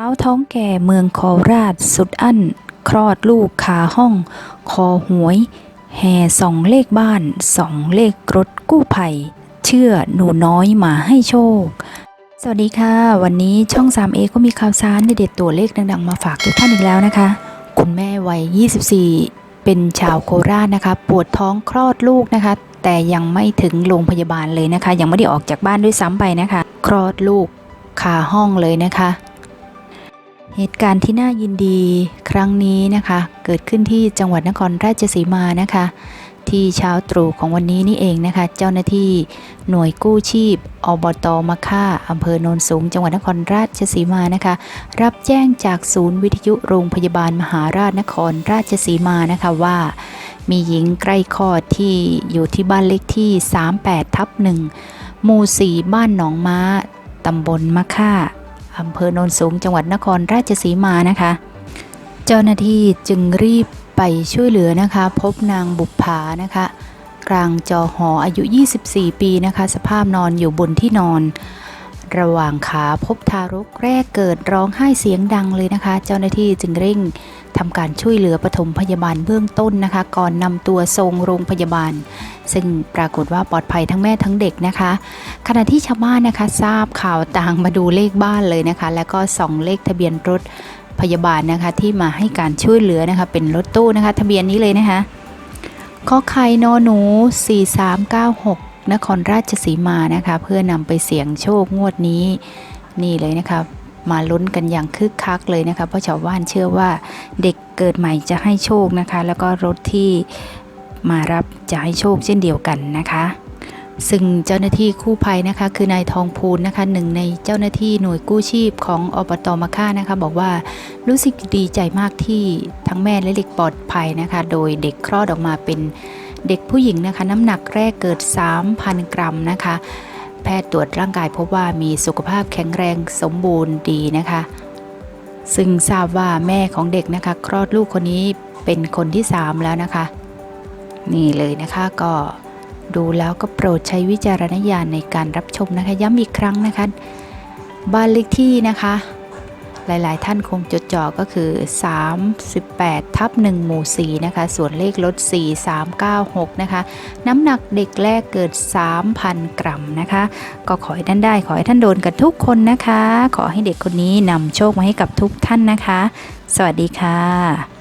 สาวท้องแก่เมืองโคราชสุดอั้น คลอดลูกขาห้อง คอหวย แห่สองเลขบ้านสองเลขรถกู้ภัย เชื่อหนูน้อยมาให้โชค สวัสดีค่ะ วันนี้ช่อง 3A ก็มีข่าวสารเด็ดตัวเลขดังๆ มาฝากทุกท่านอีกแล้วนะคะ คุณแม่วัย 24 เป็นชาวโคราชนะคะ ปวดท้องคลอดลูกนะคะ แต่ยังไม่ถึงโรงพยาบาลเลยนะคะ ยังไม่ได้ออกจากบ้านด้วยซ้ำไปนะคะ คลอดลูกคาห้องเลยนะคะ เหตุการณ์ที่น่ายินดีครั้งนี้นะคะ เกิดขึ้นที่จังหวัดนครราชสีมานะคะ ที่เช้าตรู่ของวันนี้นี่เองนะคะ เจ้าหน้าที่หน่วยกู้ชีพอบตมะค่าอำเภอโนนสูง จังหวัดนครราชสีมานะคะ รับแจ้งจากศูนย์วิทยุโรงพยาบาลมหาราชนครราชสีมานะคะว่า มีหญิงใกล้คลอดที่อยู่ที่บ้านเลขที่ 38ทับ1หมู่ 4 บ้านหนองม้าตำบลมะค่า อำเภอโนนสูงจังหวัดนครราชสีมานะคะ เจ้าหน้าที่จึงรีบไปช่วยเหลือนะคะ พบนางบุพภานะคะ กลางจอหออายุ 24 ปีนะคะ สภาพนอนอยู่บนที่นอน ระหว่างขาพบทารกแรกเกิดร้องไห้เสียงดังเลยนะคะ เจ้าหน้าที่จึงเร่ง ทำการช่วยเหลือปฐมพยาบาลเบื้องต้นนะคะ ก่อนนำตัวส่งโรงพยาบาล ซึ่งปรากฏว่าปลอดภัยทั้งแม่ทั้งเด็กนะคะ ขณะที่ชาวบ้านนะคะทราบข่าวต่างมาดูเลขบ้านเลยนะคะ แล้วก็ส่องเลขทะเบียนรถพยาบาลนะคะที่มาให้การช่วยเหลือนะคะ เป็นรถตู้นะคะ ทะเบียนนี้เลยนะคะขอไข่นอหนู 4396 นครราชสีมานะคะ เพื่อนำไปเสี่ยงโชคงวดนี้นี่เลยนะคะ มาลุ้นกันอย่างคึกคักเลยนะคะ เพราะชาวบ้านเชื่อว่าเด็กเกิดใหม่จะให้โชคนะคะ แล้วก็รถที่มารับจะให้โชคเช่นเดียวกันนะคะซึ่งเจ้าหน้าที่กู้ภัยนะคะ คือนายทองพูนนะคะหนึ่งในเจ้าหน้าที่หน่วยกู้ชีพของอบตมะค่านะคะ บอกว่ารู้สึกดีใจมากที่ทั้งแม่และเด็กปลอดภัยนะคะ โดยเด็กคลอดออกมาเป็นเด็กผู้หญิงนะคะ น้ำหนักแรกเกิด 3,000 กรัมนะคะ แพทย์ตรวจร่างกายพบว่ามีสุขภาพแข็งแรงสมบูรณ์ดีนะคะ ซึ่งทราบว่าแม่ของเด็กนะคะ คลอดลูกคนนี้เป็นคนที่ 3 แล้วนะคะ นี่เลยนะคะก็ดูแล้วก็โปรดใช้วิจารณญาณในการรับชมนะคะ ย้ำอีกครั้งนะคะ บ้านเลขที่นะคะ หลาย ๆ ท่านคงจดจ่อก็คือ 38 ทับ1หมู่4นะคะ ส่วนเลขลด 4396 นะคะ น้ำหนักเด็กแรกเกิด 3,000 กรัมนะคะ ก็ขอให้ท่านได้ ขอให้ท่านโดนกันทุกคนนะคะ ขอให้เด็กคนนี้นำโชคมาให้กับทุกท่านนะคะ สวัสดีค่ะ